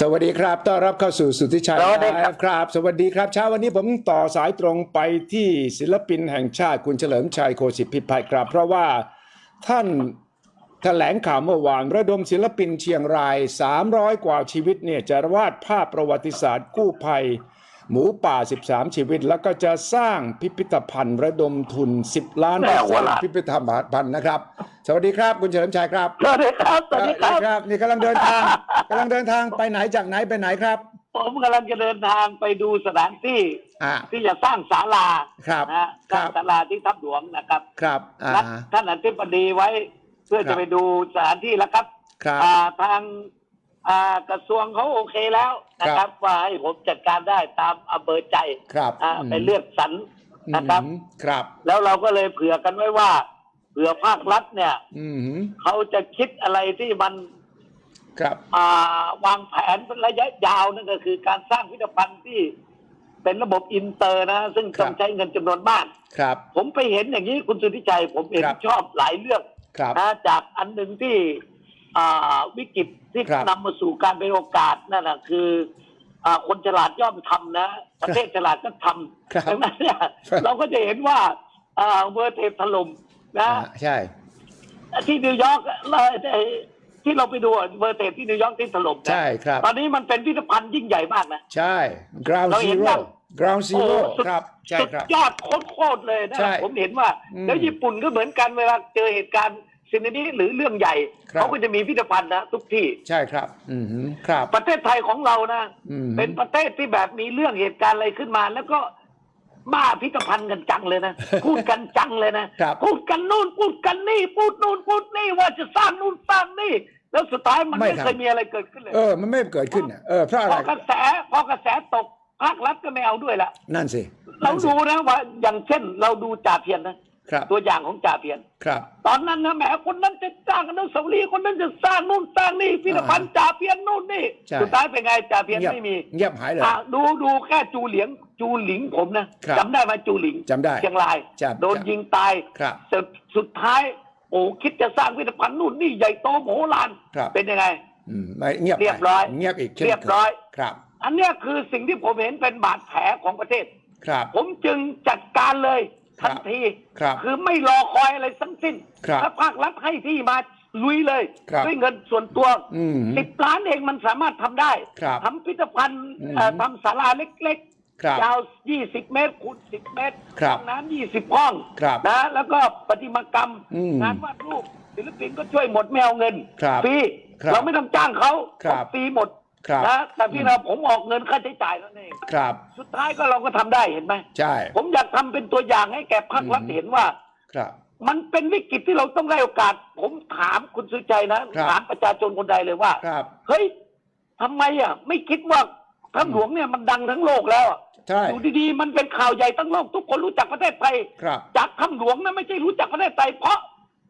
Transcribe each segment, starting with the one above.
สวัสดีครับ ต้อนรับเข้าสู่สุทธิชัยสวัสดีครับครับ สวัสดีครับ เช้าวันนี้ผมต่อสายตรงไปที่ศิลปินแห่งชาติคุณเฉลิมชัยโคสิทธิพิพัฒน์ครับ เพราะว่าท่านแถลงข่าวเมื่อวานระดมศิลปินเชียงราย 300 กว่าชีวิตเนี่ยจะวาดภาพประวัติศาสตร์กู้ภัย หมูป่า 13 ชีวิต แล้วก็จะสร้างพิพิธภัณฑ์ระดมทุน 10 ล้านแน่เพื่อสร้างว่าล่ะพิพิธภัณฑ์นะครับ สวัสดีครับคุณเฉลิมชัยครับสวัสดีครับสวัสดีครับครับ นี่กำลังเดินทางกำลังเดินทางไปไหนจากไหนไปไหนครับ ผมกำลังจะเดินทางไปดูสถานที่อ่าที่จะสร้างศาลาครับนะฮะคสรัร้างบศาลาที่ทับหลวงนะครับ ครับอ่านัดท่านอธิบดีไว้ เพื่อครัจะบไปดูสถานที่แล้วครับครับอ่าทาง อ่ากระทรวงเขาโอเคแล้วนะครับ ว่าให้ผมจัดการได้ตามอำเภอใจครับอ่าอืมไปเลือกสรรนะครับอืมครับ แล้วเราก็เลยเผื่อกันไว้ว่าเผื่อภาครัฐเนี่ย อืมเขาจะคิดอะไรที่มันครับอ่าวางแผนเป็นระยะยาวนั่นก็คือการสร้างพิพิธภัณฑ์ที่เป็นระบบอินเตอร์นะ ซึ่งต้องใช้เงินจำนวนมากครับ ผมไปเห็นอย่างนี้คุณสุทธิชัยผมเห็นครับชอบหลายเรื่องครับนะจากอันหนึ่งที่อ่า วิกฤตที่ครับนำมาสู่การเป็นโอกาสนั่นแหะคืออ่าคนฉลาดย่อมทำนะ ประเทศฉลาดก็ทครับำดังนั้นเนี่ยเราก็จะเห็นว่าอ่าเวอร์เทปถล่มนะอ่าใช่ ที่นิวยอร์กเอ่อเอ่อที่เราไปดูอะเวอร์เทปที่นิวยอร์กที่ถล่มนะใช่ครับ ตอนนี้มันเป็นพิพิธภัณฑ์ยิ่งใหญ่มากนะ ใช่ ground เราเห็น zero ยัง ground โอ้ zero สุดครับใช่สุดครับยอดโคตรๆเลยนะใช่ผมเห็นว่าอืมแล้วญี่ปุ่นก็เหมือนกันเวลาเจอเหตุการณ์ สิ่งนี้หรือเรื่องใหญ่ครับ เขาก็จะมีพิพิธภัณฑ์นะทุกที่ ใช่ครับ อืมครับ ประเทศไทยของเรานะ อืม เป็นประเทศที่แบบมีเรื่องเหตุการณ์อะไรขึ้นมา แล้วก็บ้าพิพิธภัณฑ์กันจังเลยนะ พูดกันจังเลยนะครับ พูดกันนู่นพูดกันนี่ พูดนู่นพูดนี่ว่าจะสร้างนู่นสร้างนี่ แล้วสุดท้ายมันไม่ไม่ทำ เคยมีอะไรเกิดขึ้นเลยเออ มันไม่เกิดขึ้นน่ะเออเพราะอะพไร อกระแสพอกระแสตกภาครัฐก็ไม่เอาด้วยละนั่นสิเรานั่นสิ ดูนะว่าอย่างเช่น เราดูจ่าเพียนนะ ครับตัวอย่างของจ่าเพียนครับ ตอนนั้นนะแหมคนนั้นจะสร้างอนุสาวรีย์คนนั้นจะสร้างนู่นสร้างนี่พิพิธภัณฑ์จ่าเพียนนู่นนี่ใช่ สุดท้ายเป็นไงจ่าเพียนเงียบไม่มีเงียบหายเลย อะดูดูแค่จูเหลียงจูหลิงผมนะครับจำได้ไหมจูหลิงจำได้เชียงรายจำโดนจำ ยิงตายครับสุดสุดท้าย โอ้คิดจะสร้างพิพิธภัณฑ์นู่นนี่ใหญ่โตโมโหลานครับ เป็นยังไง อืมไม่เงียบเรียบร้อย เงียบอีกช่นเรียบร้อยครับ อันเนี้ยคือสิ่งที่ผมเห็นเป็นบาดแผลของประเทศ ครับ ผมจึงจัดการเลยครั ทับนทีครับคือไม่รอคอยอะไรทั้งสิ้นครับถ้าภาครัฐให้ที่มาลุยเลยครับด้วยเงินส่วนตัวอืมสิบล้านเองมันสามารถทำได้ครับทำพิพิธภัณฑ์อืมเอ่อทำศาลาเล็กครับยาว20เมตรคูณ10เมตรครับห้องน้ำ20ห้องครับนะแล้วก็ประติมากรรมอืมงานวาดรูปศิลปินก็ช่วยหมดไม่เอาเงินครับฟรีครับเราไม่ต้องจ้างเขาครับฟรีหมด ครับนะแต่พี่เราผมออกเงินค่าใช้จ่ายแล้วเองครับ สุดท้ายก็เราก็ทำได้เห็นไหมใช่ ผมอยากทำเป็นตัวอย่างให้แก่ภาครัฐอืม เห็นว่า ครับ มันเป็นวิกฤตที่เราต้องได้โอกาส ผมถามคุณสุใจนะครับ ถามประชาชนคนใดเลยว่า ครับ เฮ้ยทำไมอะ ไม่คิดว่าถ้ำหลวงเนี่ยมันดังทั้งโลกแล้วอะใช่ อยู่ดีๆ มันเป็นข่าวใหญ่ทั้งโลก ทุกคนรู้จักประเทศไทย ครับ จากถ้ำหลวงนะไม่ใช่รู้จักประเทศไทยเพราะ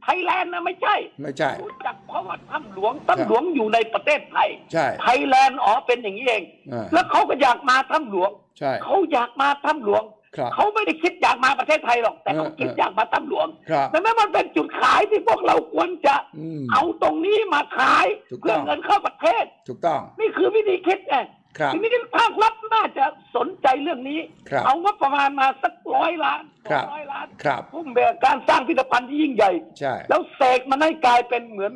ไทยแลนด์นะไม่ใช่ ไม่ใช่ รู้จักเพราะว่าถ้ำหลวงถ้ำหลวงอยู่ในประเทศไทยใช่ไทยแลนด์อ๋อเป็นอย่างนี้เอง อ่า แล้วเขาก็อยากมาถ้ำหลวง ใช่ เขาอยากมาถ้ำหลวง ครับ เขาไม่ได้คิดอยากมาประเทศไทยหรอก แต่เขาเออคิดเอออยากมาถ้ำหลวงครับ ดังนั้นมันเป็นจุดขายที่พวกเราควรจะอืม เอาตรงนี้มาขายถูกต้องเพื่อเงินเข้าประเทศ ถูกต้อง นี่คือวิธีคิดไง ครับทีนี้ภาครัฐน่าจะสนใจเรื่องนี้ ครับเอางบประมาณมาสักร้อยล้านครับร้อยล้านครับ พุ่มแบบการสร้างพิพิธภัณฑ์ที่ยิ่งใหญ่ ใช่ แล้วเสกมันให้กลายเป็นเหมือน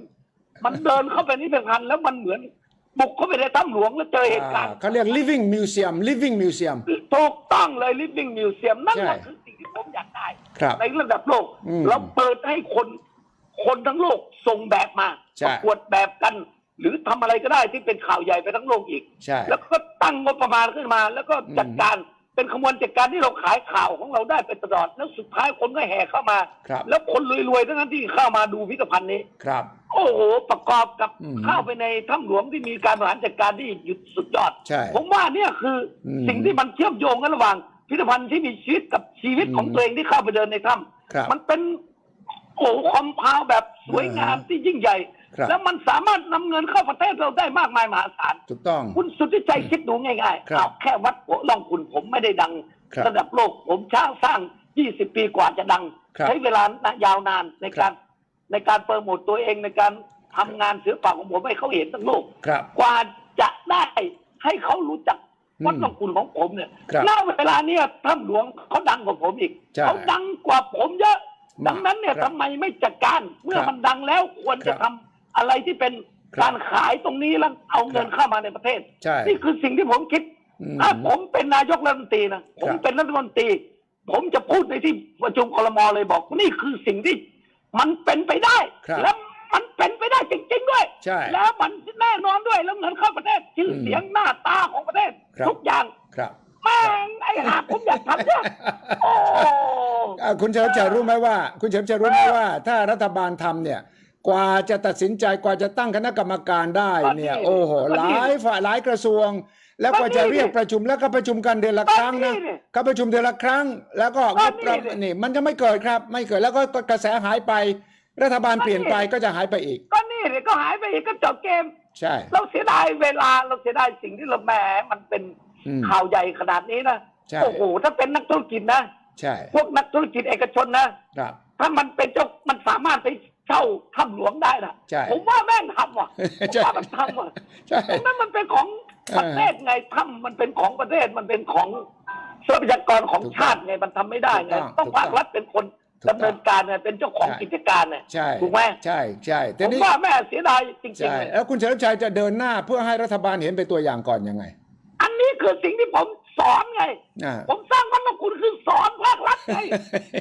มันเดินเข้าไปในพิพิธภัณฑ์แล้วมันเหมือนบุกเข้าไปในถ้ำหลวงแล้วเจอเหตุการณ์อ่าเขาเรียก living museum living museum ถูกต้องเลย living museum นั่นแหละใช่คือสิ่งที่ผมอยากได้ ครับในระดับโลก อืมเราเปิดให้คน คนทั้งโลกส่งแบบมาใช่ ประกวดแบบกัน หรือทำอะไรก็ได้ที่เป็นข่าวใหญ่ไปทั้งโลกอีก ใช่ แล้วก็ตั้งงบประมาณขึ้นมา แล้วก็จัดการเป็นขบวนจัดการที่เราขายข่าวของเราได้เป็นตลอด แล้วสุดท้ายคนก็แห่เข้ามาครับแล้วคนรวยๆทั้งนั้นที่เข้ามาดูพิพิธภัณฑ์นี้ครับ โอ้โห ประกอบกับอืมเข้าไปในถ้ำหลวงที่มีการบริหารจัดการที่หยุดสุดยอดใช่ผมว่าเนี่ยคืออมสิ่งที่มันเชื่อมโยงกันระหว่างพิพิธภัณฑ์ที่มีชีวิตกับชีวิตของอืมตัวเองที่เข้าไปเดินในถ้ครับำมันเป็นโอ้โหคอมเพลวแบบสวยงามอ่าที่ยิ่งใหญ่ครับ แล้วมันสามารถนำเงินเข้าประเทศเราได้มากมายมหาศาลถูกต้อง คุณสุทธิชัยคิดดูง่ายครัๆบเอาแค่วัดหัวล่องคุณผมไม่ได้ดังครับระดับโลกผมช้างสร้าง 20 ปีกว่าจะดังครับใช้เวลายาวนานในการในการโปรโมตตัวเองในการทำงานศิลปะของผมให้เขาเห็นทั้งโลกครับกว่าจะได้ให้เขารู้จักอืมวัฒนคุณของผมเนี่ยครับณเวลาเนี้ยถ้ำหลวงเขาดังกว่าผมอีกใช่เขาดังกว่าผมเยอะมากดังนั้นเนี่ยครับทำไมไม่จัดการ เมื่อครับมันดังแล้วควรจะครับทำ อะไรที่เป็นครับการขายตรงนี้แล้วเอาเงินครับเข้ามาในประเทศ ใช่นี่คือสิ่งที่ผมคิด อืมถ้าผมเป็นนายกรัฐมนตรีนะผมครับเป็นรัฐมนตรี ผมจะพูดในที่ประชุมคลมเลยบอก นี่คือสิ่งที่มันเป็นไปได้ ครับแล้วมันเป็นไปได้จริงๆด้วย ใช่แล้วมันแน่นอนด้วยแล้วเงินเข้าประเทศชื่อเสียงหน้าตาของประเทศ ครับ ทุกอย่างครับ แม่งไอ้หาผมอยากทำเนี่ยโอ้ อ่าคุณเฉลิมชัยรู้ไหมว่า คุณเฉลิมชัยรู้ไหมว่า ถ้ารัฐบาลทำเนี่ย กว่าจะตัดสินใจกว่าจะตั้งคณะกรรมการได้เนี่ย โอ้โหหลายฝ่ายหลายกระทรวง แล้วกว่าจะเรียกประชุมแล้วก็ประชุมกันเดือนละครั้งนะก็ประชุมเดือนละครั้ง แล้วก็งบประนี่มันจะไม่เกิดครับ ไม่เกิดแล้วก็กระแสหายไป รัฐบาลเปลี่ยนไปก็จะหายไปอีก ก็นี่เนี่ยก็หายไปอีกก็จบเกม ใช่ เราเสียดายเวลาเราเสียดายสิ่งที่เราแหมมันเป็นอืมข่าวใหญ่ขนาดนี้นะใช่โอ้โหถ้าเป็นนักธุรกิจนะใช่ พวกนักธุรกิจเอกชนนะครับถ้ามันเป็นเจ้ามันสามารถไป เช่าถ้ำหลวงได้นะใช่ผมว่าแม่งทำว่ะผมใช่ว่ามันทำว่ะใช่เพราะนั้นมันเป็นของประเทศไงถ้ำมันเป็นของประเทศมันเป็นของทรัพยากรของถูกต้องชาติไงมันทำไม่ได้ไงถูกต้องต้องภาครัฐเป็นคนถูกต้องดำเนินการไงเป็นเจ้าของใช่ กิจการเนี่ยใช่ถูกไหมใช่ใช่แต่ผมนี่ว่าแม่เสียดายจริงใช่ๆเลยแล้วคุณเฉลิมชัยจะเดินหน้าเพื่อให้รัฐบาลเห็นเป็นตัวอย่างก่อนยังไง อันนี้คือสิ่งที่ผม สอนไง อ่า ผมสร้างวัฒนคุณคือสอนภาครัฐไง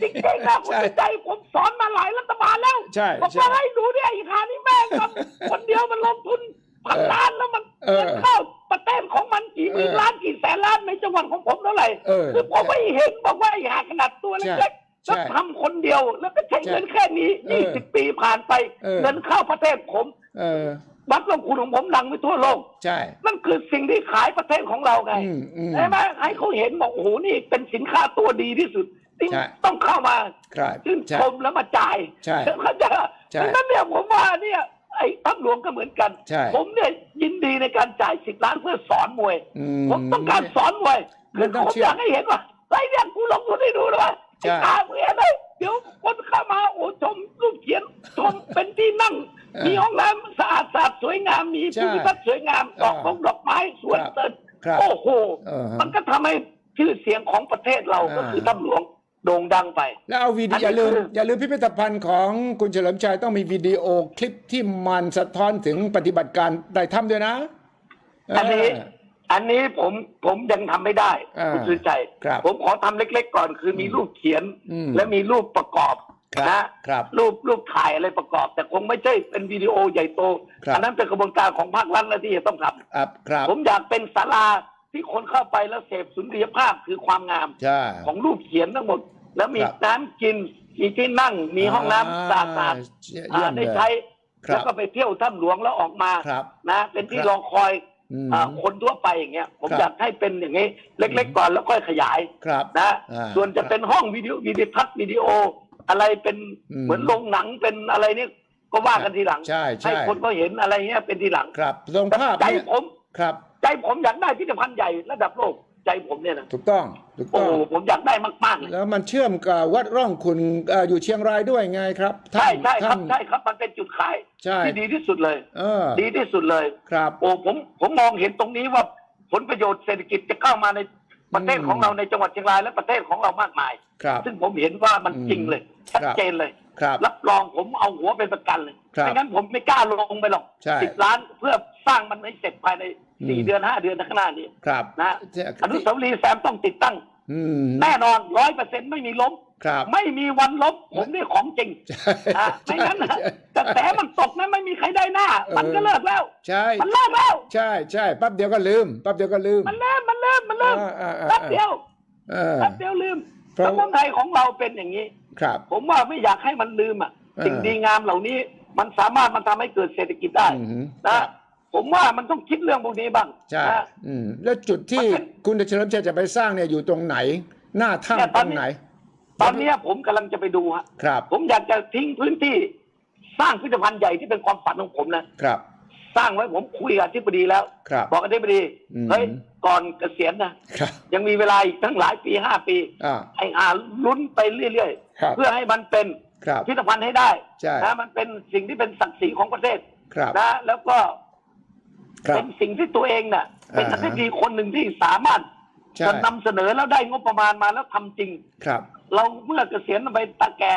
จริงๆนะคุณใช่ใจผมสอนมาหลายรัฐบาลแล้วใช่ผมใช่ว่าให้ดูเนี่ยไอ้หานี่แม่งครับคนเดียวมันลงทุนพันเออล้านแล้วมันเออเงินเข้าประเทศของมันกี่หมื่นเออล้านกี่แสนล้านในจังหวัดของผมเท่าไหร่เออคือผมไม่เห็นบอกว่าไอ้หาขนาดตัวใช่เล็กๆใช่แล้วทำคนเดียวแล้วก็ใช้ใช่เงินแค่นี้เออยี่สิบปีผ่านไป เออ เงินเข้าประเทศผม เออ วัดลงคุณของผมดังไปทั่วโลก ใช่นั่นคือสิ่งที่ขายประเทศของเราไงอืมอืม ใช่ไหมให้เขาเห็นบอกโอ้โหนี่เป็นสินค้าตัวดีที่สุดที่ใช่ ต้องเข้ามาครับชื่นใช่ชมแล้วมาจ่ายใช่เขาใจะใช่ดังนั้นเนี่ยผมว่าเนี่ยไอ้ทัพหลวงก็เหมือนกัน ใช่ ผมเนี่ยยินดีในการจ่ายสิบล้านเพื่อสอนมวย อื ผมต้องการสอนมวยมัคือนต้องผมเชื่ออยากให้เห็นว่าไอ้เนี่ยกูลงทุนให้ดูนะว่าใช่ ไอ้ตาเมียเลยเดี๋ยวคนเข้ามาโอ้ชมรูปเขียนชมเป็นที่นั่งเออ มีห้องน้ำสะอาดสะอาดสวยงามมีใช่ภูมิทัศน์สวยงามดอกเออของดอกไม้สวนครับเตินครับโอ้โหเออฮะมันก็ทำให้ชื่อเสียงของประเทศเราอ่าก็คือทัพหลวงโด่งดังไป แล้วเอาวิดีอันอนี้ย่าลืมคือ อย่าลืมพิพิธภัณฑ์ของคุณเฉลิมชัยต้องมีวิดีโอคลิปที่มันสะท้อนถึงปฏิบัติการได้ทำด้วยนะอันนี้เอออันนี้ผมผมยังทำไม่ได้อ่าคุณสุใจ ครับผมขอทำเล็ก ๆ ก่อนคือมีรูปเขียน อืมและมีรูปประกอบครับ นะครับรูปรูปถ่ายอะไรประกอบ แต่คงไม่ใช่เป็นวิดีโอใหญ่โตครับอันั้นเป็นกระบวนการของภาครัฐและที่จะต้องทำครับครับผมอยากเป็นศาลาที่คนเข้าไปแล้วเสพสุนทรียภาพคือความงามใช่ของรูปเขียนทั้งหมด แล้วมีครับน้ำกินมีที่นั่งมีห้องน้ำสะอาดเยี่อ่ายมได้เลยใช้ครับแล้วก็ไปเที่ยวถ้ำหลวงแล้วออกมาครับนะ เป็นที่ครับรอคอยอืมอ่าคนทั่วไปอย่างเงี้ยผมครับอยากให้เป็นอย่างนี้ เล็ก ๆ ก่อนแล้วค่อยขยายครับนะอ่าส่วนจะเป็นห้องวิดีโอวิดีทัศน์วิดีโอ อะไรเป็นอืมเหมือนโรงหนังเป็นอะไรเนี่ยก็ว่ากันทีหลังใช่ใช่คนก็เห็นอะไรเงี้ยเป็นทีหลังครับตรงแต่ภาพใจเนี่ยผม ครับ ใจผมอยากได้พิพิธภัณฑ์ใหญ่ระดับโลกใจผมเนี่ยนะถูกต้องถูกโอ้ต้อง โหผมอยากได้มากๆเลยแล้วมันเชื่อมกับวัดร่องคุณเอ่ออยู่เชียงรายด้วยไงครับใช่ใช่ครับท่านใช่ครับมันเป็นจุดขายใช่ ที่ดีที่สุดเลย เออดีที่สุดเลย ครับ โอ้ผมผมมองเห็นตรงนี้ว่าผลประโยชน์เศรษฐกิจจะเข้ามาใน ประเทศอืมของเราในจังหวัดเชียงรายและประเทศของเรามากมาย ครับ ซึ่งผมเห็นว่ามันอืมจริงเลย ชัดครับเจนเลย ครับรับรองผมเอาหัวเป็นประกันเลยครับไม่งั้นผมไม่กล้าลงไปหรอกใช่สิบล้านเพื่อสร้างมันให้เสร็จภายในสี่อืมเดือนห้าเดือนข้างหน้านี้ครับนะอนุสาวรีย์แซมต้องติดตั้ง อืมแน่นอนร้อยเปอร์เซ็นต์ไม่มีล้ม ครับ ไม่มีวันล้มผมนี่ของจริงใช่นะไม่งั้นนะกระแสมันตกนะไม่มีใครได้หน้า มันก็เลิกแล้ว ใช่ มันเลิกแล้ว ใช่ใช่แป๊บเดียวก็ลืมแป๊บเดียวก็ลืม มันเริ่ม มันเริ่มมันเริ่มอ่าอ่าอ่าแป๊บเดียวเออแป๊บเดียวลืมเพราะสังคมไทยของเราเป็นอย่างนี้ ครับ ผมว่าไม่อยากให้มันลืมอะเออสิ่งดีงามเหล่านี้มันสามารถมันทำให้เกิดเศรษฐกิจได้อือหือนะผมว่ามันต้องคิดเรื่องพวกนี้บ้างใช่นะอืมแล้วจุดที่มันเป็นคุณเฉลิมชัยจะไปสร้างเนี่ยอยู่ตรงไหน หน้าเนี่ยถ้ำตตอรนงนี้ไหน ตอนเนี้ยผมกำลังจะไปดูฮะครับ ผมอยากจะทิ้งพื้นที่สร้างพิพิธภัณฑ์ใหญ่ที่เป็นความฝันของผมนะครับ สร้างไว้ผมคุยกับอธิบดีแล้ว ครับบอกอธิบดีอืม เฮ้ยก่อนเกษียณนะครับ ยังมีเวลาอีกตั้งหลายปีห้าปีอ่า ไอ้อาลุ้นไปเรื่อยครับ ๆ เพื่อให้มันเป็นครับ พิพิธภัณฑ์ให้ได้ใช่ นะมันเป็นสิ่งที่เป็นศักดิ์ศรีของประเทศครับ นะแล้วก็ครับเป็นสิ่งที่ตัวเองน่ะเป็นอ่าอธิบดีคนหนึ่งที่สามารถใช่จะนำเสนอแล้วได้งบประมาณมาแล้วทำจริง ครับ เราเมื่อเกษียณไปตาแก่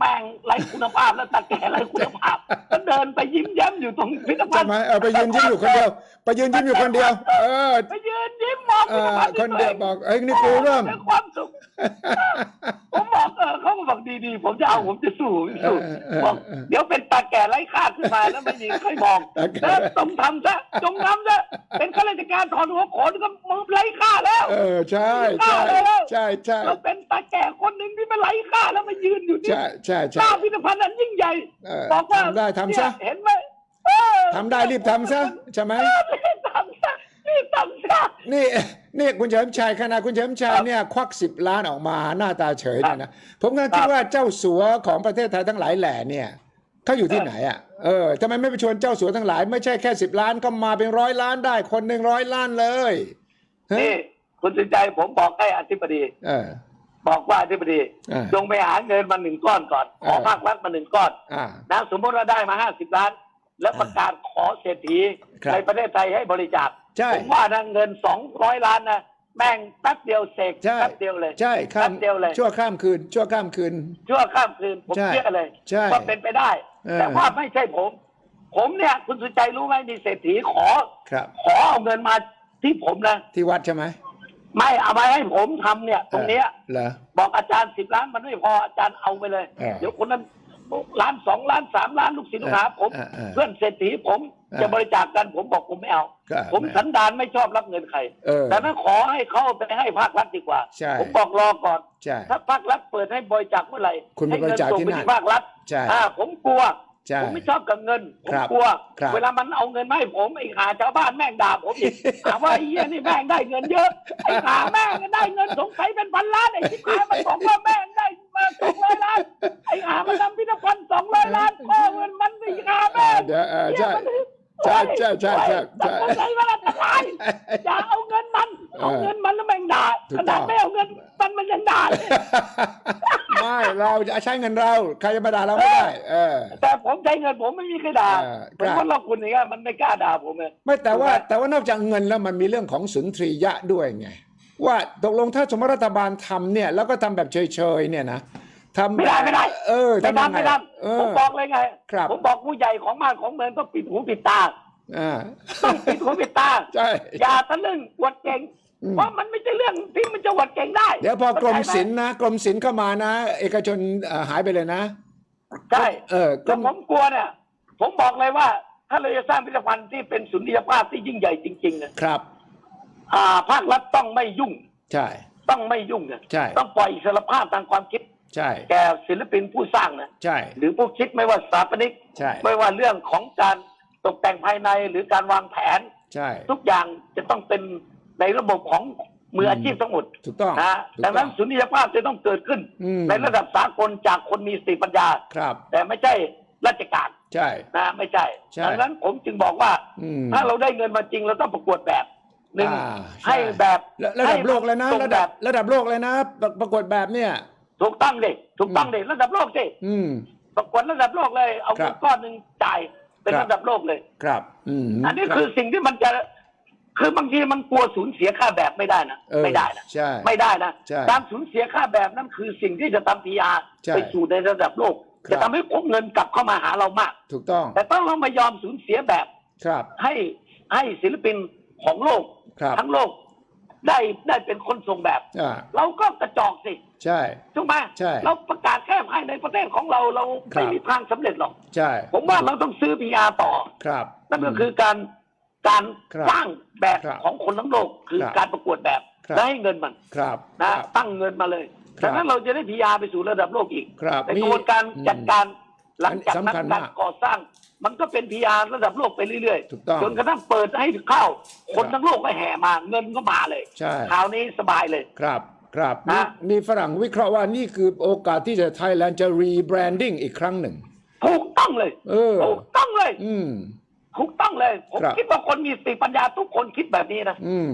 แป้งไร้คุณภาพแล้วตาแก่ไร้คุณภาพก็เดินไปยิ้มแย้มอยู่ตรงพิพิธภัใช่ณฑ์ไหมเออไปยืนยิ้มอยู่คนเดียว ไปยืนยิ้มอยู่คนเดียว เออไปยืนยิ้มมองเอพิพิธอภัณฑ์คนเดียวบอกเอ้ยนี่กูเริ่มด้วยความสุข ผมบอกเออเขาก็บอกดีๆ ผมจะเอาผมจะสู้ผมจะสู้เออเออบอกเออเดี๋ยวเป็นตาแก่ไร้ค่าขึ้นมาแล้วไม่มีใครมองตาแก่ แล้วต้องทำซะจงทำซะเป็นข้าราชการถอนหัวโขนก็มือไร้ค่าแล้วเออใช่ใช่ใช่ใช่เราเป็นตาแก่คนหนึ่งที่มันไร้ค่าแล้วมายืนอยู่ที่ ใช่ใช่หใช่น้าพิพิธภัณฑ์นั้นยิ่งใหญ่เออบอกว่าทำได้ทำซะ เนี่ยเห็นไหมเออทำได้รีบทำซะใช่ไหม รีบทำซะรีบทำซะ นี่ นี่คุณเฉลิมชัยขณะคุณเฉลิมชัยเนี่ยควักสิบล้านออกมาหน้าตาเฉยเนี่ยนะผมก็คิดว่าเจ้าสัวของประเทศไทยทั้งหลายแหล่เนี่ยเขาอยู่ที่ไหนอะเออทำไมไม่ไปชวนเจ้าสัวทั้งหลายไม่ใช่แค่สิบล้านก็มาเป็นร้อยล้านได้คนหนึ่งร้อยล้านเลยเฮ้ยนี่คุณสุใจผมบอกให้อธิบดี เออ บอกว่าอธิบดีอ่าจงไปหาเงินมาหนึ่งก้อนก่อน ขอเออภาครัฐมาหนึ่งก้อนอ่า นะสมมติว่าได้มาห้าสิบล้าน แล้วประกาศขอเศรษฐีครับในประเทศไทยให้บริจาคใช่ ผมว่านะเงินสองร้อยล้านนะแม่งแป๊บเดียวเสกใช่แป๊บเดียวเลยใช่ข้ามแป๊บเดียวเลย ชั่วข้ามคืน ชั่วข้ามคืน ชั่วข้ามคืนผมใช่เชื่อเลยใช่ว่าเป็นไปได้ เออ แต่ว่าไม่ใช่ผม ผมเนี่ย คุณสุใจรู้ไหมมีเศรษฐีขอ ครับ ขอเอาเงินมาที่ผมนะที่วัดใช่ไหม ไม่เอามาให้ผมทำเนี่ย ตรงเนี้ยเหรอบอกอาจารย์สิบล้านมันไม่พออาจารย์เอาไปเลยเออเดี๋ยวคนนั้นล้านสองล้านสามล้านลูกศิษย์ลูกหาผมเออเออเพื่อนเศรษฐีผมเออจะบริจาคกันผมบอกผมไม่เอาครับผมสันดานไม่ชอบรับเงินใครเออแต่นั้นขอให้เขาไปให้ภาครัฐดีกว่าใช่ผมบอกรอก่อนใช่ถ้าภาครัฐเปิดให้บริจาคเมื่อไหร่คุณไปให้เงิบริจาคส่งที่ไปนั่นที่ภาครัฐใช่อ่าผมกลัว ใช่ผมไม่ชอบกับเงินผมครับกลัว ครับเวลามันเอาเงินมาให้ผมไอ้หาชาวบ้านแม่งด่าผมอีกหาว่าไอ้เหี้ยนี่แม่งได้เงินเยอะไอ้หาแม่งได้เงินสงสัยเป็นพันล้านไอ้ชิบหายมันบอกว่าแม่งได้มาสองร้อยล้านไอ้หามันทำพิพิธภัณฑ์สองร้อยล้านพ่อเงินมันสี่หาแม่งเดี๋ยวเออใช่ เหี้ยมัน ใช่ใช่ใช่ใช่ใช่สังคมไหนมันอันตรายอย่าเอาเงินมัน เอาเงินมันแล้วแม่งด่าถูกขต้นาอดงไม่เอาเงินมันมันยังด่าเลยไม่เราจะใช้เงินเรา ใครจะมาด่าเราไม่ได้ เออ แต่ผมใช้เงินผมไม่มีใครด่าเออผมครับว่าเราคุณอย่างเงี้ยมันไม่กล้าด่าผมเลยไม่แต่ว่าถูกไหมแต่ว่านอกจากเงินแล้วมันมีเรื่องของสุนทรียะด้วยไงว่าตกลงถ้าสมมติรัฐบาลทำเนี่ยแล้วก็ทำแบบเฉยๆเนี่ยนะ ทำไม่ได้ไม่ได้เออไม่ทำยังไงทำไม่ทเอำผอมบอกเลยไงครับผมบอกผู้ใหญ่ของบ้านของเมืองต้องปิดหูปิดตาอ่าต้องปิดหูปิดตาใช่อย่าทะลึ่งอวดเก่งอืมเพราะมันไม่ใช่เรื่องที่มันจะอวดเก่งได้ เดี๋ยวพอกรมศิลเข้าใจไหป์นะกรมศิลป์เข้ามานะ เอกชนเอ่อหายไปเลยนะใช่เออกรแล้วมผมกลัวเนี่ยผมบอกเลยว่า ถ้าเราจะสร้างพิพิธภัณฑ์ที่เป็นสุนทรียภาพที่ยิ่งใหญ่จริงๆนะครับ อ่าภาครัฐต้องไม่ยุ่ง ใช่ ต้องไม่ยุ่งนะใช่ ต้องปล่อยอิสรภาพทางความคิด ใช่ แก่ศิลปินผู้สร้างนะใช่ หรือผู้คิดไม่ว่าสถาปนิกใช่ ไม่ว่าเรื่องของการตกแต่งภายในหรือการวางแผน ใช่ ทุกอย่างจะต้องเป็นในระบบของมืออาชีพทั้งหมดถูกต้องนะถูกดังต้นั้อนงสุนียภาพจะต้องเกิดขึ้น อืม ในระดับสากลจากคนมีสติปัญญา ครับ แต่ไม่ใช่ราชการใช่ นะไม่ใช่ใช่ดังนั้นผมจึงบอกว่า อืมถ้าเราได้เงินมาจริงเราต้องประกวดแบบหนึ่งอ่าใช่ ให้แบบระระดับโลกเลยนะ ให้ตงระแบดับบระดับโลกเลยนะประประกวดแบบเนี่ย ถูกต้องเด็ถูกต้องเด็ระดับโลกสิอืมประกวดระดับโลกเลย เอาครัเงิบนก้อนหนึ่งจ่ายเป็นครับระดับโลกเลย ครับ อืมอันนี้รับคือสิ่งที่มันจะ คือบางทีมันกลัวสูญเสียค่าแบบไม่ได้นะเออไม่ได้นะใช่ไม่ได้นะใช่การสูญเสียค่าแบบนั้นคือสิ่งที่จะทำพีอาใช่ไปสู่ในระดับโลกครับจะทำให้พวกเงินกลับเข้ามาหาเรามาก ถูกต้อง แต่ต้องเราไม่ยอมสูญเสียแบบ ครับ ให้ให้ศิลปินของโลกครับทั้งโลก ได้ได้เป็นคนส่งแบบ อ่า เราก็กระจอกสิใช่ ถูกไหมใช่เราประกาศแค่ภายในประเทศของเราเราครับ ไม่มีทางสำเร็จหรอก ใช่ผมว่าเราต้องซื้อพีอาต่อ ครับ นั่นก็คือการการครับสร้างแบบครับของคนทั้งโลกคือครับการประกวดแบบครับ และให้เงินมันครับนะ ครับ ตั้งเงินมาเลยครับดังนั้นเราจะได้พีอาไปสู่ระดับโลกอีก ครับในกระบวนการจัดการ หลังจากสำนั้นคัญการมากก่อสร้าง มันก็เป็นพีอาระดับโลกไปเรื่อยถูกต้องจนกระทั่งเปิดให้เข้า คนครับทั้งโลกก็แห่มาเงินก็มาเลยใช่คราวนี้สบายเลยครับครับมีนะมีฝรั่งวิเคราะห์ว่านี่คือโอกาสที่จะไทยแลนด์จะรีแบรนดิ้งอีกครั้งหนึ่งถูกต้องเลยเออถูกต้องเลย อืมถูกต้องเลย ผมครับคิดว่าคนมีสติปัญญาทุกคนคิดแบบนี้นะอืม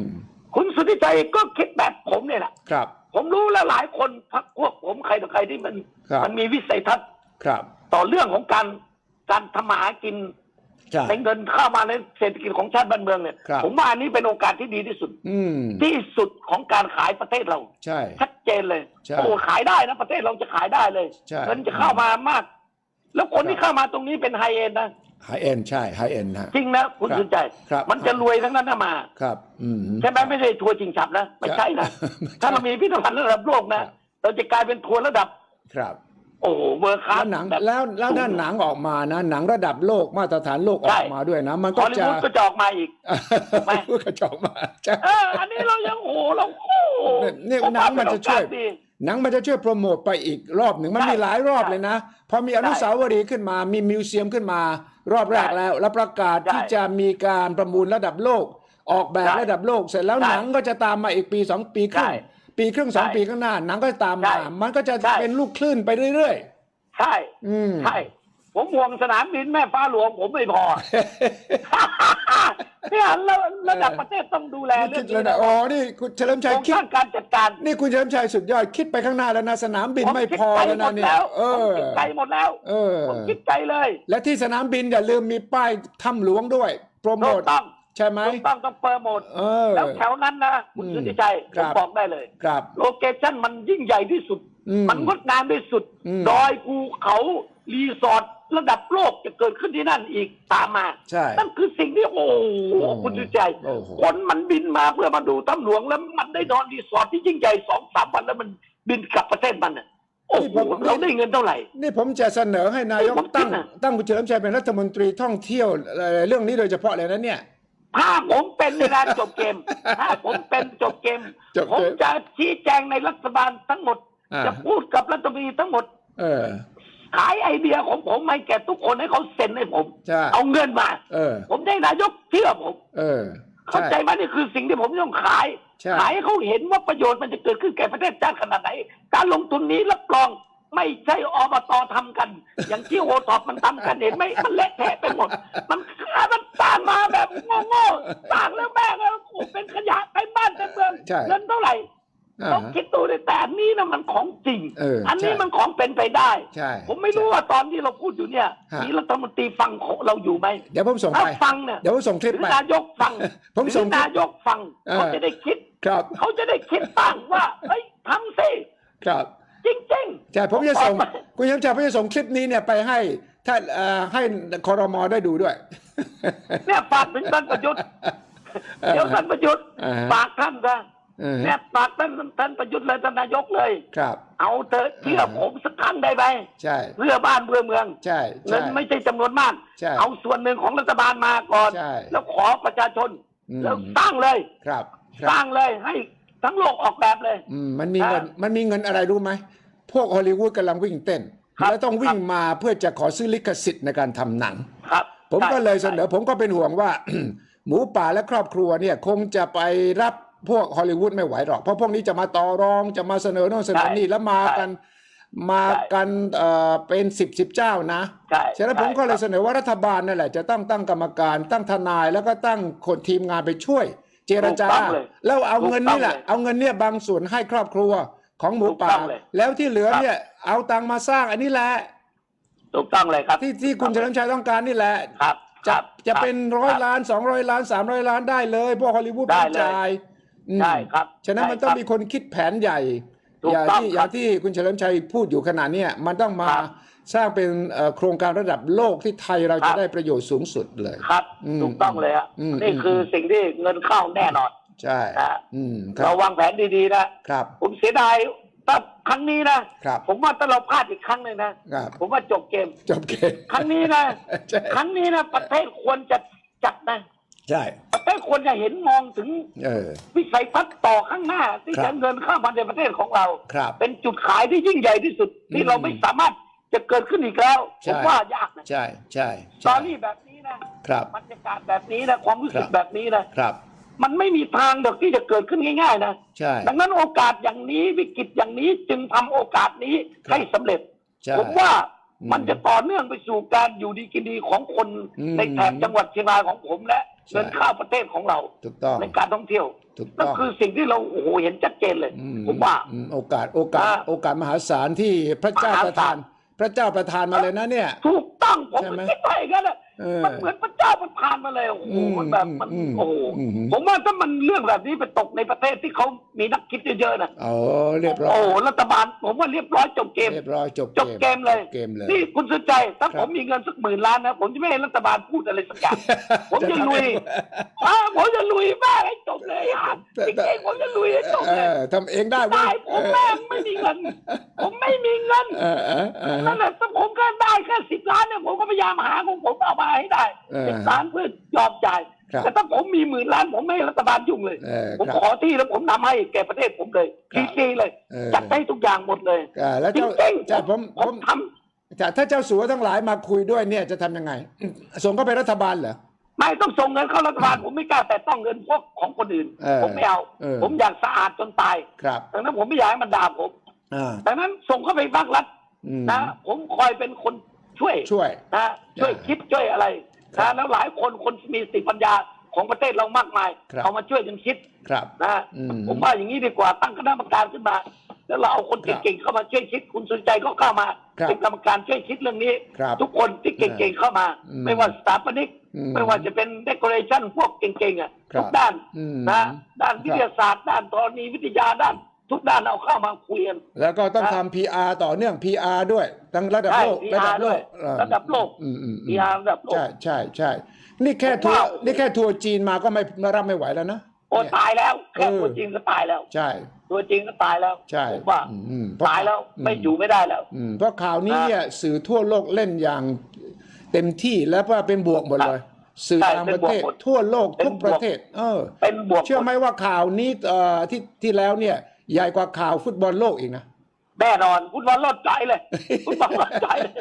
คุณสุทธิชัยก็คิดแบบผมเนี่ยแหละครับ ผมรู้แล้วหลายคนพักพวกผมใครต่อใครที่มันครับมันมีวิสัยทัศน์ครับ ต่อเรื่องของการการทำมาหากินใช่ ในเงินเข้ามาในเศรษฐกิจของชาติบ้านเมืองเนี่ย ครับ ผมว่าอันนี้เป็นโอกาสที่ดีที่สุด อืมที่สุดของการขายประเทศเรา ใช่ ชัดเจนเลยใช่โอ้ขายได้นะประเทศเราจะขายได้เลยใช่เงินจะเข้ามามาก แล้วคนที่ครับ เข้ามาตรงนี้เป็นไฮเอ็นนะไฮเอ็นใช่ไฮเอ็นฮะ จริงนะคุณครับสุนใจ ครับ มันจะรวยทั้งนั้นนะมา ครับ อืม ใช่ไหมไม่ใช่ทัวร์จริงฉับนะ ไม่ใช่นะไม่ใช่ถ้าเรามีพิพิธภัณฑ์ระดับโลกนะ ครับ เราจะกลายเป็นทัวร์ระดับครับ โอ้โหเวอร์คลาแล้สวหนังบบแล้วแล้วถ้าหนังออกมานะหนังระดับโลกมาตรฐานโลกอใช่อกมาด้วยนะ มันฮก็อลลีจะวูดก็จะออกมาอีกไหม พูดกระจอกมาใช่ เออ อันนี้เรายังโอ้โหเราโอ้โหเนี่ยผมหนังมันจะช่วยาเป็นโอกาสดี หนังมันจะช่วยโปรโมทไปอีกรอบหนึ่งมันใช่มีหลายรอบเลยนะ พอมีอนุสาวรีย์ขึ้นมามีมิวเซียมขึ้นมารอบแรกใช่แล้ว แล้วประกาศใช่ที่จะมีการประมูลระดับโลก ออกแบบใช่ระดับโลกเสร็จแล้วใช่หนังก็จะตามมาอีกปีสองปีครึ่งใช่ ปีครึ่งสองใช่ปีข้างหน้าหนังก็จะตามมา ใช่มันก็จะใช่ เป็นลูกคลื่นไปเรื่อยใช่ๆ อืม ใช่ ผมห่วงสนามบินแม่ฟ้าหลวงผมไม่พอ เนี่ยระระดับประเทศต้องดูแลนี่เรื่คิอดงแล้วนี้นะนะอ๋อนี่คุณเฉลิมโคชัยรงคิดสร้างการจัดการนี่คุณเฉลิมชัยสุดยอดคิดไปข้างหน้าแล้วนะสนามบินผมไม่คิดพอไกลแล้วหมนะดเนี่ยแล้วเอผมอ คิดไกลหมดแล้วเออ ผมคิดไกลเลยและที่สนามบินอย่าลืมมีป้ายถ้ำหลวงด้วย โปรโมถูทกต้อง ใช่ไหมถูกต้องต้องเปิดหมดเออ แล้วแถวนั้นนะคุณอืมสุทธิชัยคผรัมบ บอกได้เลย ครับ โลเคชั่นมันยิ่งใหญ่ที่สุด อืมมันงดงามที่สุด อืม ดอยภูเขารีสอร์ทระดับโลกจะเกิดขึ้นที่นั่นอีกตามมา ใช่ นั่นคือสิ่งที่โอ้โหโอ้โหคุณสุทธิชัยโอ้โห คนมันบินมาเพื่อมาดูถ้ำหลวงแล้วมันได้นอนรีสอร์ทที่ยิ่งใหญ่สองสามวันแล้วมันบินกลับประเทศมันน่ะโอ้โหเราได้เงินเท่าไหร่ นี่ผมจะเสนอให้นายกผมคิดตั้งนะตั้งคุณเฉลิมชัยเป็นรัฐมนตรีท่องเที่ยวเอ่อเรื่องนี้โดยเฉพาะเลยนะเนี่ย ถ้าผมเป็นในการจบเกม ถ้าผมเป็นจบเกม จบผมเกมจะชี้แจงในรัฐบาลทั้งหมด อ่า จะพูดกับรัฐมนตรีทั้งหมด เออ ขายไอเดียของผมให้แก่ทุกคนให้เขาเซ็นให้ผม ใช่ เอาเงินมา เออ ผมได้นายกเชื่อผม เออ เข้าใช่ ใจไหมนี่คือสิ่งที่ผมต้องขาย ใช่ ขายให้เขาเห็นว่าประโยชน์มันจะเกิดขึ้นแก่ประเทศชาติขนาดไหน การลงทุนนี้รับรอง ไม่ใช่อบตทำกัน อย่างที่โอท็อปมันทำกันเห็นไหมมันเละเทะไปหมด มันมันสร้างมาแบบโง่ๆสร้างแล้วแม่งก็เป็นขยะเต็มบ้านเต็มเมืองใช่เงินเท่าไหร่อ่าต้องคิดดูเลยแต่อันนี้นะมันของจริงเอออันนี้ใช่มันของเป็นไปได้ใช่ผมไม่รู้ว่าตอนที่เราพูดอยู่เนี่ยฮะมีรัฐมนตรีฟังของเราอยู่ไหมเดี๋ยวผมส่งถ้าไปฟังเนี่ยเดี๋ยวผมส่งคลิปหรือไปนายกฟังผมหรืส่งอคลิปนายกฟังเออเขาจะได้คิดครับเขาจะได้คิดบ้างว่าเฮ้ยทำสิครับ จริงๆใช่ผมจะส่งบอกไปคุณเฉลิมชัยผมจะส่งคลิปนี้เนี่ยไปให้ท่านเอ่อให้คอรมอได้ดูด้วย เนี่ยฝากถึงท่านประยุทธ์เดี๋ยวท่านประยุทธ์อ่าฮะฝากท่านซะเออเนี่ยฝากท่านท่านประยุทธ์เลยท่านนายกเลยครับ เอาเถอะเชื่อผมสักครั้งได้ไหมใช่เพื่อบ้านเพื่อเมือง ใช่เงิใช่นไม่ใช่จำนวนมากใช่เอาส่วนหนึ่งของรัฐบาลมาก่อนใช่แล้วขอประชาชนอืมแล้วสร้างเลยครับคสรับร้างเลยให้ ทั้งโลกออกแบบเลย อืมมันมีเงินอ่ามันมีเงินอะไรรู้ไหม พวกฮอลลีวูดกำลังวิ่งเต้น ครับแล้วต้องวิ่งมาเพื่อจะขอซื้อลิขสิทธิ์ในการทำหนัง ครับผมก็เลยเสนอใช่ผมก็เป็นห่วงว่า หมูป่าและครอบครัวเนี่ย คงจะไปรับพวกฮอลลีวูดไม่ไหวหรอก เพราะพวกนี้จะมาต่อรองจะมาเสนอโน่นเสนอนี่แล้วมากันมากันเอ่อเป็นสิบสิบเจ้านะ ใช่ฉะนั้นผมก็เลยใช่เสนอว่ารัฐบาลนั่นแหละจะต้องตั้งกรรมการตั้งทนายแล้วก็ตั้งคนทีมงานไปช่วย เจรจา ถูกต้องเลยแล้วเอาเงินนี่แหละ ถูกต้องเลยเอาเงินเนี่ยบางส่วนให้ครอบครัวของหมูป่า ถูกต้องเลยแล้วที่เหลือครับ เนี่ย เอาตังค์มาสร้างอันนี้แหละถูกต้องเลยครับที่ที่คุณเฉลิมชัยต้องการนี่แหละ ครับจะครับจะเป็นร้อยคบล้านสองร้อยล้านสามร้อยล้านได้เลยพวกฮอลลีวูดได้เป็นเลยจ่ายอืม ใช่ครับฉะนั้นมันใช่ต้องครับมีคนคิดแผนใหญ่ ถูกอย่างต้องที่ครับอย่างที่คุณเฉลิมชัยพูดอยู่ขนาดเนี้ยมันต้องมาครับ สร้างเป็นเอ่อโครงการระดับโลกที่ไทยเราครัจะบได้ประโยชน์สูงสุดเลย ครับอืมถูกต้องเลยฮะอืมนี่คือสิ่งที่เงินเข้าแน่นอน ใช่นะอืมครัเราบวางแผนดีๆนะครับผมเสียดายถ้าครั้งนี้นะครับผมว่าถ้าเราพลาดอีกครั้งหนึ่งนะครับผมว่าจบเกมจบเกม ครั้งนี้นะใช่ครั้งนี้นะประเทศควรจะจัดนะใช่ประเทศควรจะเห็นมองถึงเออวิสัยทัศน์ต่อข้างหน้า ที่ครับจะเงินเข้ามาในประเทศของเราครับเป็นจุดขายที่ยิ่งใหญ่ที่สุดที่อืมเราไม่สามารถ จะเกิดขึ้นอีกแล้วใช่ผมว่ายากนะใช่ใช่ตใช่อรี่แบบนี้นะครับบรรยากาศแบบนี้นะความรู้สึคกรับแบบนี้นะครับ มันไม่มีทางดอกที่จะเกิดขึ้นง่าย ๆ นะใช่ดังนั้นโอกาสอย่างนี้วิกฤตอย่างนี้จึงทำโอกาสนี้ครับให้สำเร็จใช่ผมว่าอืมมันจะต่อเนื่องไปสู่การอยู่ดีกินดีของคนอืมในแถบจังหวัดเชียงรายของผมและใช่เงินเข้าประเทศของเราถูกต้องในการท่องเที่ยวถูกนั่ต้นองคือสิ่งที่เราโอ้โหเห็นชัดเจนเลยอืผมว่าอืมโอกาสโอกาสอ่าโอกาสมหาศาลที่พระเจ้ามหาศาลประทาน พระเจ้าประทานมาเลยนะเนี่ย ถูกต้องผมใช่ไหมก็คิดว่าอย่างนั้นแหละเออ มันเหมือนพระเจ้าประทานมาเลยโอ้โหอืมมันแบบมันอืมโอ้โหอืมผมว่าถ้ามันเรื่องแบบนี้ไปตกในประเทศที่เขามีนักคิดเยอะๆนะเอาเรียบร้อโอ้ยโหรัฐบาลผมว่าเรียบร้อยจบเกมเรียบร้อยจบจบเกมเลยจบเกมเลยนี่คุณสุใจยถ้าครับผมมีเงินสักหมื่นล้านนะผมจะไม่ให้รัฐบาลพูดอะไรสักอย่างผมจะลุยอ่าผมจะลุยแม่งให้จบเลยอะจริงๆผมจะลุยให้จบเอเลยอทำเองได้เว้ได้ยผมแม่งไม่มีเงิน ผมไม่มีเงินเออเออเออนั่นแหละถ้าผมก็ได้แค่สิบล้านเนี่ยผมก็พยายามหาของผมเอามาให้ได้เออสิบล้านเพื่อยอมจ่าย ครับ แต่ถ้าผมมีหมื่นล้านผมไม่ให้รัฐบาลยุ่งเลย เออผมครับ ขอที่แล้วผมนำให้แก่ประเทศผมเลยครับ ฟรีๆเลยเออจัดให้ทุกอย่างหมดเลย อ่าแล้วจริเจ้างๆใช่ผมผผมมทำแต่ถ้าเจ้าสัวทั้งหลายมาคุยด้วยเนี่ยจะทำยังไง ส่งเข้าไปรัฐบาลเหรอไม่ต้องส่งเงินเข้ารัฐบาล ผมไม่กล้าแต่ต้องเงินพวกของคนอื่น เออผมไม่เอาเออ ผมอยากสะอาดจนตายครับดังนั้นผมไม่อยากให้มันด่าผมอ่าดังนั้นส่งเข้าไปภาครัฐอืมนะผมคอยเป็นคน ช่วยช่วยนะช่วยอ่าคิดช่วยอะไรครันะบแล้วหลายคนคนมีสติปัญญาของประเทศเรามากมายครับเอามาช่วยกันคิดครับนะอืมผมว่าอย่างนี้ดีกว่าตั้งคณะกรรมการขึ้นมา แล้วเราเอาคนครับเก่งๆเข้ามาช่วยคิด คุณสนใจก็เข้ามาครับเป็นกรรมการช่วยคิดเรื่องนี้ครับทุกคนที่เก่งๆเข้ามาอืมไม่ว่าสถาปนิกอืมไม่ว่าจะเป็นเด o อเรชั่นพวกเก่งๆอะครับทุกด้านอืมนะด้านครับวิทยาศาสตร์ ด้านธรณีวิทยาด้าน ทุกด้านเอาเข้ามาคุยกัน แล้วก็ต้องนะทำ PR ต่อเนื่อง PR ด้วย ทั้งระดับใช่โลก PR ระดับโลด้วยกเออระดับโลกอืมอืมอืม PR ระดับโลก ใช่ใช่ใช่ นี่แค่ผมทัวว่าร์นี่แค่ทัวร์จีนมาก็ไม่ไม่รับไม่ไหวแล้วนะ โอ้เนี่ยตายแล้วแค่เออ ตัวจริงก็ตายแล้ว ใช่ ตัวจริงก็ตายแล้วใช่ผมว่าอืมอืมเพระตายแล้วไม่อยู่ไม่ได้แล้ว อืมเพราะข่าวนี้นะเนี่ยสื่อทั่วโลกเล่นอย่างเต็มที่แล้วว่าเป็นบวกหมดเลย สื่อใช่ต่างเป็ปนระบวกเทศหมดทั่วโลกเป็นทุกบวก ประเทศ เออ เป็นบวกเชื่อไหมว่าข่าวนี้เอ่อที่ที่แล้วเนี่ย ใหญ่กว่าข่าวฟุตบอลโลกอีกนะแน่นอนฟุตบอลรอดใจเลยฟุตบอลรอดใจเลย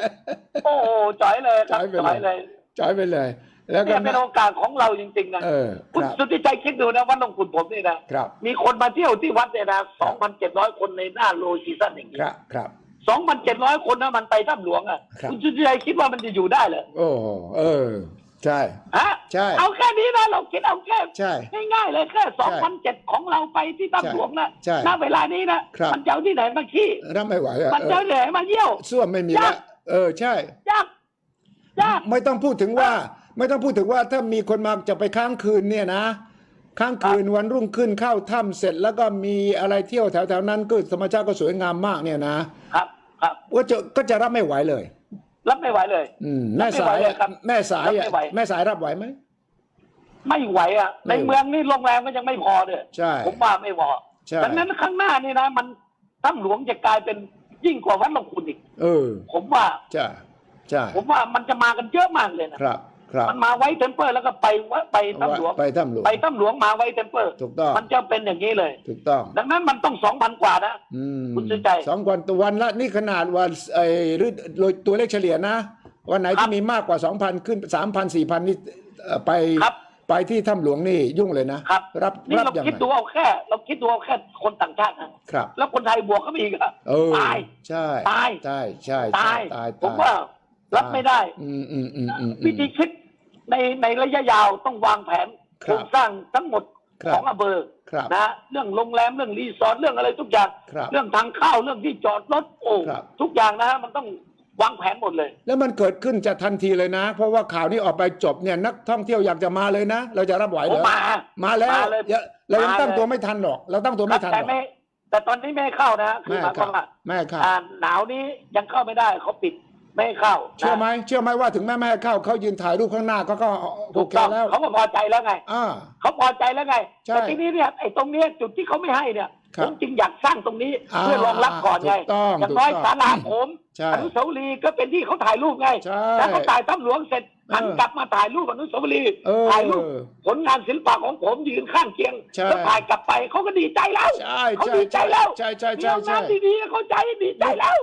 โอ้โหจ่อยเลยครับจ่อยไปเลยจ่อยเลยจอยไปเลย แล้วก็เนี่ยเป็นโอกาสของเราจริงๆนะเออคุณครับสุทธิชัยคิดดูนะวัดหลวงคุณผมนี่นะครับมีคนมาเที่ยวที่วัดเนี่ยนะ2,700คนในหน้าโลซีซั่นอย่างนี้ครับครับ2,700คนนะมันไปถ้ำหลวงอะครับคุณสุทธิชัยคิดว่ามันจะอยู่ได้เหรอโอ้โหเออ ใช่ฮะใช่ เอาแค่นี้นะเราคิดเอาแค่ใช่ง่ายๆเลยแค่2,007ของเราไปที่ถ้ำหลวงนะใช่ณเวลานี้นะครับ มันจะเอาที่ไหนมาขี้รับไม่ไหวอะมันเอจะอเอาที่ไหนมาเยี่ยว ส้วมไม่มียาแล้วกเออใช่ ยากยาก ไม่ต้องพูดถึงว่า ไม่ต้องพูดถึงว่าถ้ามีคนมาจะไปค้างคืนเนี่ยนะ ค้างคืนวันรุ่งขึ้นเข้าถ้ำเสร็จแล้วก็มีอะไรเที่ยวแถวๆนั้นก็ธรรมชาติก็สวยงามมากเนี่ยนะครับครับ ก็จะก็จะรับไม่ไหวเลย รับไม่ไหวเลย อืมแม่สายรับไม่ไหวเลยครับแม่สายรับอะไม่ไหว แม่สายรับไหวไหม ไม่ไหวอะในไม่ไหวเมืองนี่โรงแรมก็ยังไม่พอเลยใช่ผมว่าไม่พอใช่ ดังนั้นข้างหน้านี่นะ มันถ้ำหลวงจะกลายเป็นยิ่งกว่าวัดหลวงคุณอีก เออผมว่า ใช่ใช่ผมว่ามันจะมากันเยอะมากเลยนะครับ ครับมันมาไว้เทมเปอร์แล้วก็ไปวะไปถ้ำหลวงไปถ้ำหลวงไปถ้ำหลวงมาไว้เทมเปอร์ถูกต้องมันจะเป็นอย่างนี้เลย ถูกต้อง ดังนั้นมันต้องสองพันกว่านะอืมคุณสุใจสองวันตัววันละนี่ขนาดวันไอ้หรือโดยตัวเลขเฉลี่ยนะ วันไหนครัที่บมีมากกว่า2,000ขึ้น3,000 4,000นี่เอ่อไปครับไปที่ถ้ำหลวงนี่ยุ่งเลยนะครับรับนี่รับเรายังคิดไงดูเอาแค่ เราคิดดูเอาแค่คนต่างชาตินะครับ แล้วคนไทยบวกก็มีอีกอะเออตายใช่ตายใช่ใช่ตาใช่ยตายผมตายว่า รับไม่ได้ อืมอืมอืมอืมอืวิมธีคิดในในระยะยาวต้องวางแผนคโครับรงสร้างทั้งหมดครับของอำเภอครับนะเรื่องโรงแรมเรื่องรีสอร์ทเรื่องอะไรทุกอย่าง ครับเรื่องทางเข้าเรื่องที่จอดรถโอ้ครับ ทุกอย่างนะมันต้องวางแผนหมดเลย แล้วมันเกิดขึ้นจะทันทีเลยนะ เพราะว่าข่าวนี้ออกไปจบเนี่ยนักท่องเที่ยวอยากจะมาเลยนะ เราจะรับไหวเหรผมอมามาแล้วมาเลยอย่าเรายังมาตั้งเลยตัวไม่ทันหรอก เราตั้งตัวไม่ทันหแต่รอกไม่แต่ตอนนี้ไม่ให้เข้านะคือแม่หมายคครัวาบมว่าแม่ครับ อ่าหนาวนี้ยังเข้าไม่ได้เขาปิด ไม่ให้เข้าเชื่อไหมนะเชื่อไหมว่าถึงแม่แม่ให้เข้าเขายืนถ่ายรูปข้างหน้าก็ก็โอถูกเคต้องแล้ว เขาก็พอใจแล้วไง อ่า เขาพอใจแล้วไง ใช่แต่ทีนี้เนี่ยไอ้ตรงเนี้ยจุดที่เขาไม่ให้เนี่ย ครับผมจึงอยากสร้างตรงนี้ อ่าเพื่อรองรับก่อนไงถูกต้องอย่างน้อยถูกต้อง ศาลาผม ใช่อนุสาวรีย์ก็เป็นที่เขาถ่ายรูปไงใช่แล้วเขาถ่ายถ้ำหลวงเสร็จหันเออกลับมาถ่ายรูปอนุสาวรีย์เออถ่ายรูปผลงานศิลปะของผมยืนข้างเคียงใช่ แล้วถ่ายกลับไปเขาก็ดีใจแล้วใช่เขาใช่ดีใจแล้วใช่ใช่มีใช่ห้องใช่ น้ำดีๆเขาใจดีใจแล้ว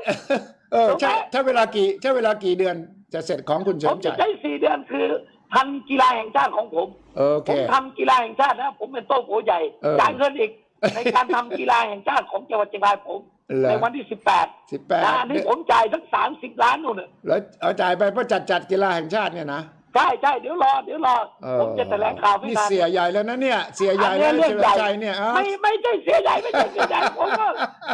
เออถูกไหมใช่ใช้เวลากี่ใช้เวลากี่เดือนจะเสร็จของคุณเฉผลิมมจะชัยใช้สี่เดือนคือทันกีฬาแห่งชาติของผม โอผเค มทำกีฬาแห่งชาตินะผมเป็นโต๊ะโผใหญ่เออ จ่ายเงินอีกในการทำกีฬาแห่งชาติของจังหวัดเชียงรายผม เหรอ ในวันที่สิบแปดสิบแปดนะอันนี้ผมจ่ายทั้งสามสิบล้านนู่นน่ะแล้วเอาจ่ายไปเพื่อจัดจัดกีฬาแห่งชาติเนี่ยนะใช่ใช่เดี๋ยวรอเดี๋ยวรอ เออผมจะแถลงข่าวไม่นี่นาน เสียใหญ่แล้วนะเนี่ย เสียใหญ่อันแล้นี้วเรื่องใหญ่ใจเนี่ยอะไม่ไม่ใช่เสียใหญ่ไม่ใช่เสียใหญ่ผมก็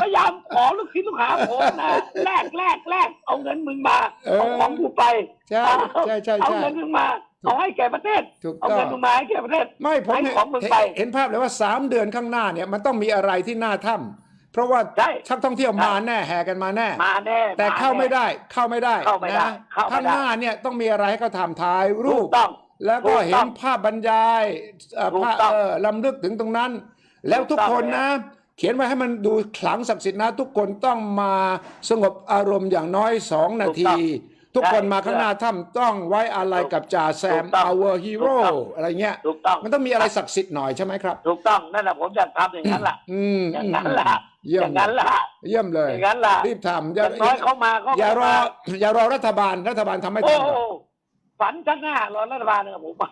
พยายามขอลูกศิษย์ลูกหาผมนะแลกแลกแลกเอาเงินมึงมาเอาของกูไปใช่ใช่ใช่เอาใช่เงินมึงมาเอาให้แก่ประเทศถูกเอาต้องเงินมึงมาให้แก่ประเทศไม่ผมให้เนี่ยของมึงเห็นไปเห็นภาพเลยว่าสามเดือนข้างหน้าเนี่ยมันต้องมีอะไรที่น่าถ้ำ เพราะว่าใช่ชักท่องเที่ยวมาแน่แห่กันมาแน่ มาแน่แต่เข้าไม่แน่ได้เข้าไม่ได้เข้าไม่ได้นะเข้าไม่ได้ ข้างหน้าเนี่ยต้องมีอะไรให้เขาทำถ่ายรูถูป กต้อง แล้วก็ถูกต้องเห็นภาพบรรยายเอ่อถูกภาพต้องเออลำลึกถึงตรงนั้น แล้วทุกถูกต้องคนนะ เขียนไว้ให้มันดูขลังศักดิ์สิทธิ์นะ ทุกคนต้องมาสงบอารมณ์อย่างน้อยสองนาที ทุกคนมาข้างหน้าถ้ำต้องไว้อะไรกับจ่าแซมถูกต้อง our hero ถูกต้องอะไรเงี้ย ถูกต้องมันต้องมีอะไรศักดิ์สิทธิ์หน่อยใช่ไหมครับ ถูกต้องนั่นแหละผมจะทำอย่างนั้นล่ะอืมอย่างนั้นล่ะเยี่อยมย่างนั้นล่ะเยี่ยมเลยอย่างนั้นล่ะรีบทำอย่างน้อยเขามาเขาอย่ารอมาอย่ารอรัฐบาลรัฐบาลทำไม่โอ้ทันหรโหอกฝันข้างหน้ารอรัฐบาลเนี่ยผมมา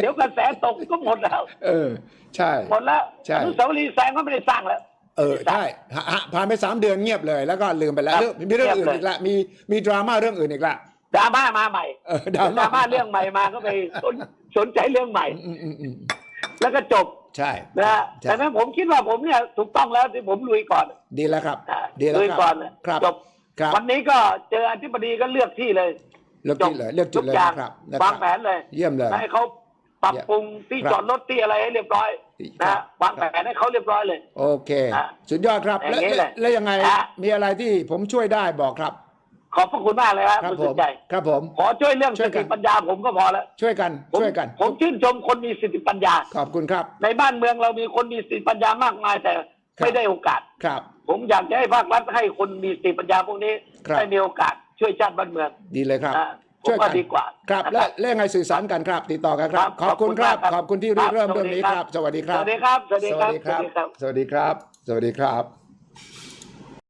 เดี๋ยวกระแสตกก็หมดแล้ว เออ ใช่หมดแล้วใช่อนุสาวรีย์แสงก็ไม่ได้สร้างแล้ว เออใช่ฮะฮะผ่านไปสามเดือนเงียบเลยแล้วก็ลืมไปแล้วครับเรื่องมีเรื่องอื่นเงียบเลย อีกละมีมีดราม่าเรื่องอื่นอีกละดราม่ามาใหม่เออดราดราม่าม่าเรื่องใหม่มาก็ไปสนสนใจเรื่องใหม่อืมอืมอืมแล้วก็จบใช่ นะฮะใช่ แต่นั้นผมคิดว่าผมเนี่ยถูกต้องแล้วที่ผมลุยก่อนดีแล้วครับ อ่าดีแล้วลุยคก่อรันบครับจบครับวันนี้ก็เจออธิบดีก็เลือกที่เลยเลือกจุดเลยเลือกจุทุดกเลยอย่างนะครับนะควารังบแผนเลย เยี่ยมเลย ให้เขา ปรับปรุงที่ครับจอดรถที่อะไรให้เรียบร้อยครันะบวางแผนให้เขาเรียบร้อยเลย โอเคอะสุดยอดครับอย่าและงนี้และเลยและยังไงอะมีอะไรที่ผมช่วยได้บอกครับ ขอบพระคุณมากเลยครับครับคุณผสุมดใจครับผม ขอช่วยเรื่องช่สวยกันติปัญญาผมก็พอแล้ว ช่วยกันผมช่วยกัน ผมชื่นชมคนมีสติปัญญา ขอบคุณครับ ในบ้านเมืองเรามีคนมีสติปัญญามากมายแต่ครับไม่ได้โอกาส ครับ ผมอยากจะให้ภาครัฐให้คนมีสติปัญญาพวกนี้ครับได้มีโอกาสช่วยชาติบ้านเมือง ดีเลยครับนะ ผมช่วยว่ากันดีกว่าครับนะและและยังไงสื่อสารกันครับ ติดต่อกันครับครับขอบคุณครับ ขอบคุณมากครับขอบคุณที่ครับเริ่มเรื่องนี้สวัสดีคครัรับบสวัสดีคสรับวัสดีครับ สวัสดีครับ สวัสดีครับ สวัสดีครับ สวัสดีครับ